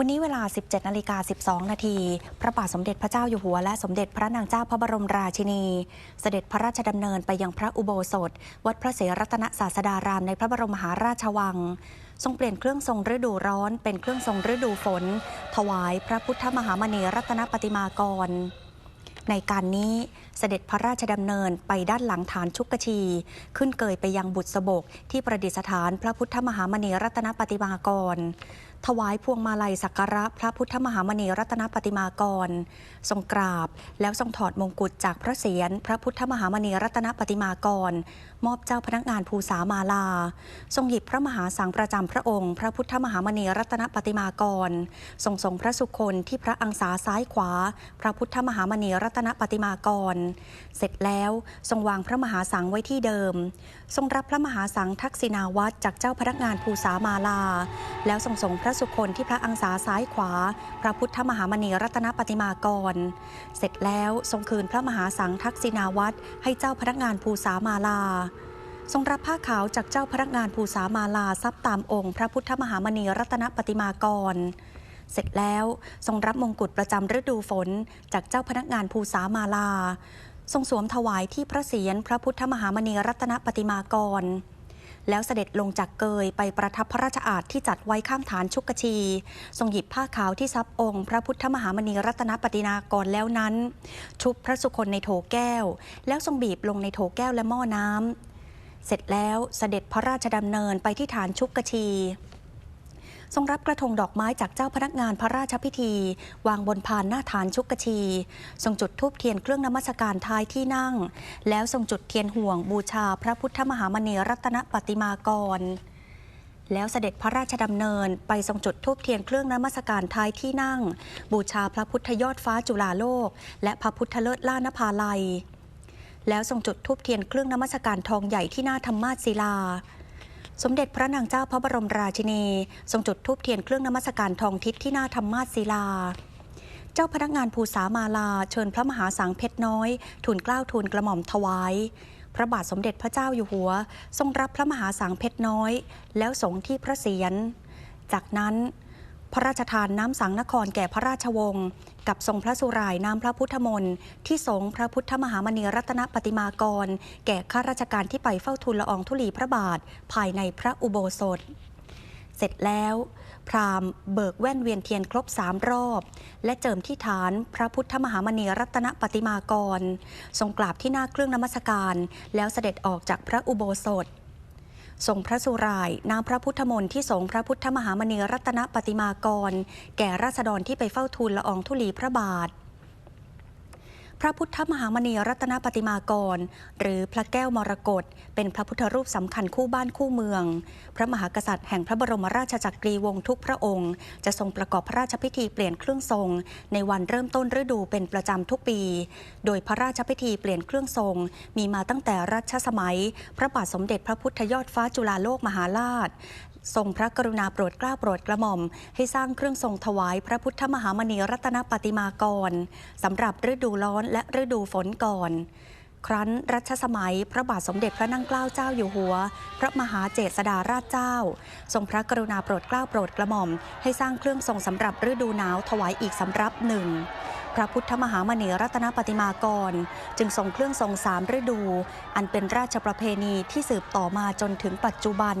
วันนี้เวลา 17นาฬิกา12 นาที พระบาทสมเด็จพระเจ้าอยู่หัว และสมเด็จพระนางเจ้าพระบรมราชินี เสด็จพระราชดำเนินไปยังพระอุโบสถ วัดพระศรีรัตนศาสดารามในพระบรมมหาราชวัง ทรงเปลี่ยนเครื่องทรงฤดูร้อน เป็นเครื่องทรงฤดูฝน ถวายพระพุทธมหามณีรัตนปฏิมากรในการนี้เสด็จพระราชดำเนินไปด้านหลังฐานชุกกชี ขึ้นเกยไปยังบุตรสบกที่ประดิษฐานพระพุทธมหามณีรัตนปฏิมากร ถวายพวงมาลัยสักการะพระพุทธมหามณีรัตนปฏิมากร ทรงกราบ แล้วทรงถอดมงกุฎจากพระเศียรพระพุทธมหามณีรัตนปฏิมากร มอบเจ้าพนักงานภูษามาลา ทรงหยิบพระมหาสังประจำพระองค์ พระพุทธมหามณีรัตนปฏิมากร ทรงทรงพระสุคนที่พระอังสาซ้ายขวา พระพุทธมหามณีรัตนปฏิมากร เสร็จแล้วทรงวางพระมหาสังไว้ที่เดิม ทรงรับพระมหาสังทักษิณาวัตรจากเจ้าพนักงานภูษามาลา แล้วทรงส่งพระระสุคนที่พระอังสาซ้ายขวา พระพุทธมหามณีรัตนปฏิมากร เสร็จแล้วทรงคืนพระมหาสังทักษิณาวัตรให้เจ้าพนักงานภูษามาลา ทรงรับผ้าขาวจากเจ้าพนักงานภูษามาลาซับตามองค์ พระพุทธมหามณีรัตนปฏิมากร เสร็จแล้วทรงรับมงกุฎประจำฤดูฝนจากเจ้าพนักงานภูษามาลา ทรงสวมถวายที่พระเศียรพระพุทธมหามณีรัตนปฏิมากร แล้วเสด็จลงจากเกยไปประทับพระราชอาณที่จัดไว้ข้างฐานชุกชี ทรงหยิบผ้าขาวที่ซับองค์ พระพุทธมหามณีรัตนปฏินากรแล้วนั้น ชุบพระสุคนในโถแก้ว แล้วทรงบีบลงในโถแก้วและหม้อน้ำเสร็จแล้วเสด็จพระราชดำเนินไปที่ฐานชุกชี ทรงรับกระทงดอกไม้จากเจ้าพนักงานพระราชพิธี วางบนพานหน้าฐานชุกกชี ทรงจุดธูปเทียนเครื่องนมัสการท้ายที่นั่ง แล้วทรงจุดเทียนห่วงบูชาพระพุทธมหามณีรัตนปฏิมากรแล้วเสด็จพระราชดำเนินไปทรงจุดธูปเทียนเครื่องนมัสการท้ายที่นั่ง บูชาพระพุทธยอดฟ้าจุฬาโลก และพระพุทธเลิศล่านภาลัย แล้วทรงจุดธูปเทียนเครื่องนมัสการทองใหญ่ที่หน้าธรรมาสศิลา สมเด็จพระนางเจ้าพระบรมราชินี ทรงจุดธูปเทียนเครื่องนมัสการทองทิศที่หน้าธรรมาสศิลา เจ้าพนักงานภูษามาลาเชิญพระมหาสังเพชรน้อย ทุนเกล้าทูลกระหม่อมถวาย พระบาทสมเด็จพระเจ้าอยู่หัว ทรงรับพระมหาสังเพชรน้อย แล้วสงที่พระเศียร จากนั้น พระราชทานน้ำสังนครแก่พระราชวงศ์กับทรงพระสุรายน้ำพระพุทธมนต์ที่สงพระพุทธมหามณีรัตนปฏิมากร แก่ข้าราชการที่ไปเฝ้าทูลละอองธุลีพระบาท ภายในพระอุโบสถ เสร็จแล้ว พราหมณ์เบิกแว่นเวียนเทียนครบสามรอบ และเจิมที่ฐานพระพุทธมหามณีรัตนปฏิมากร ทรงกราบที่หน้าเครื่องนมัสการ แล้วเสด็จออกจากพระอุโบสถ ทรงพระสุรายน้ำพระพุทธมนต์ที่สงฆ์พระพุทธมหามณีรัตนปฏิมากร แก่ราษฎรที่ไปเฝ้าทูลละอองธุลีพระบาท พระพุทธมหามณีรัตนปฏิมากร หรือพระแก้วมรกตเป็นพระพุทธรูปสำคัญคู่บ้านคู่เมือง พระมหากษัตริย์แห่งพระบรมราชจักรีวงศ์ทุกพระองค์ จะทรงประกอบพระราชพิธีเปลี่ยนเครื่องทรง ในวันเริ่มต้นฤดูเป็นประจำทุกปี โดยพระราชพิธีเปลี่ยนเครื่องทรง มีมาตั้งแต่รัชสมัย พระบาทสมเด็จพระพุทธยอดฟ้าจุฬาโลกมหาราช ทรงพระกรุณาโปรดเกล้าโปรดกระหม่อม ให้สร้างเครื่องทรงถวายพระพุทธมหามณีรัตนปฏิมากรสำหรับฤดูร้อนและฤดูฝนก่อน ครั้นรัชสมัย พระบาทสมเด็จพระนั่งเกล้าเจ้าอยู่หัว พระมหาเจษฎาราชเจ้า ทรงพระกรุณาโปรดเกล้าโปรดกระหม่อม ให้สร้างเครื่องทรงสำหรับฤดูหนาวถวายอีกสำรับหนึ่งพระพุทธมหามณีรัตนปฏิมากร จึงทรงเครื่องทรงสามฤดู อันเป็นราชประเพณีที่สืบต่อมาจนถึงปัจจุบัน